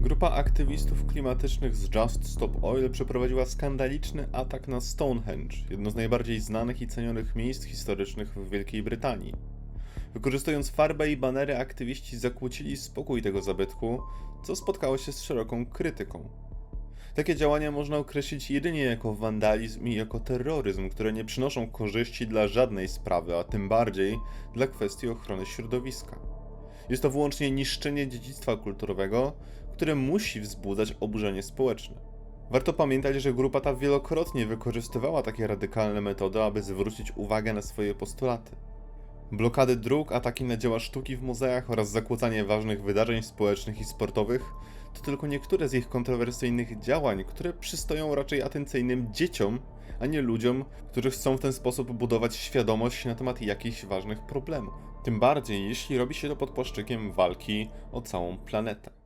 Grupa aktywistów klimatycznych z Just Stop Oil przeprowadziła skandaliczny atak na Stonehenge, jedno z najbardziej znanych i cenionych miejsc historycznych w Wielkiej Brytanii. Wykorzystując farbę i banery, aktywiści zakłócili spokój tego zabytku, co spotkało się z szeroką krytyką. Takie działania można określić jedynie jako wandalizm i jako terroryzm, które nie przynoszą korzyści dla żadnej sprawy, a tym bardziej dla kwestii ochrony środowiska. Jest to wyłącznie niszczenie dziedzictwa kulturowego, które musi wzbudzać oburzenie społeczne. Warto pamiętać, że grupa ta wielokrotnie wykorzystywała takie radykalne metody, aby zwrócić uwagę na swoje postulaty. Blokady dróg, ataki na dzieła sztuki w muzeach oraz zakłócanie ważnych wydarzeń społecznych i sportowych to tylko niektóre z ich kontrowersyjnych działań, które przystoją raczej atencyjnym dzieciom, a nie ludziom, którzy chcą w ten sposób budować świadomość na temat jakichś ważnych problemów. Tym bardziej, jeśli robi się to pod płaszczykiem walki o całą planetę.